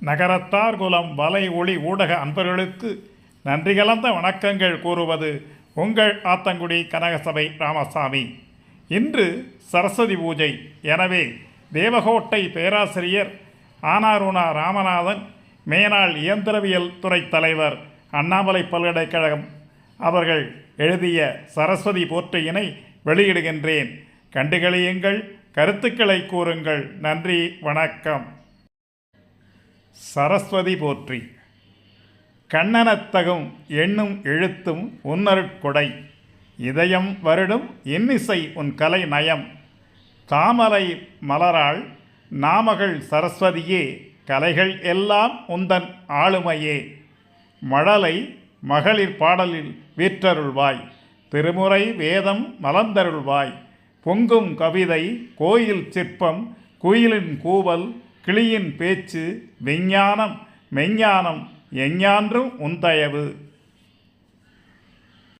நகரத்தார் குலம் வலை ஒளி ஊடக அன்பர்களுக்கு நன்றி கலந்த வணக்கங்கள் கூறுவது உங்கள் ஆத்தங்குடி கனகசபை ராமசாமி. இன்று சரஸ்வதி பூஜை. எனவே தேவகோட்டை பேராசிரியர் ஆனாருணா ராமநாதன் மேனாள் இயந்திரவியல் துறை தலைவர் அண்ணாமலை பல்கலைக்கழகம் அவர்கள் எழுதிய சரஸ்வதி போற்றியினை வெளியிடுகின்றேன். கண்டுகளியுங்கள் கருத்துக்களை கூறுங்கள். நன்றி வணக்கம். சரஸ்வதி போற்றி. கண்ணனத்தகும் எண்ணும் எழுத்தும் உன்னருட்கொடை இதயம் வருடும் இன்னிசை உன் கலை நயம். தாமரை மலராள் நாமகள் சரஸ்வதியே கலைகள் எல்லாம் உந்தன் ஆளுமையே. மழலை மகளிர் பாடலில் வீற்றருள்வாய். திருமுறை வேதம் மலர்ந்தருள்வாய். பொங்கும் கவிதை கோயில் சிற்பம் குயிலின் கூவல் கிளியின் பேச்சு விஞ்ஞானம் மெஞ்ஞானம் எஞ்ஞான்றும் உந்தயவு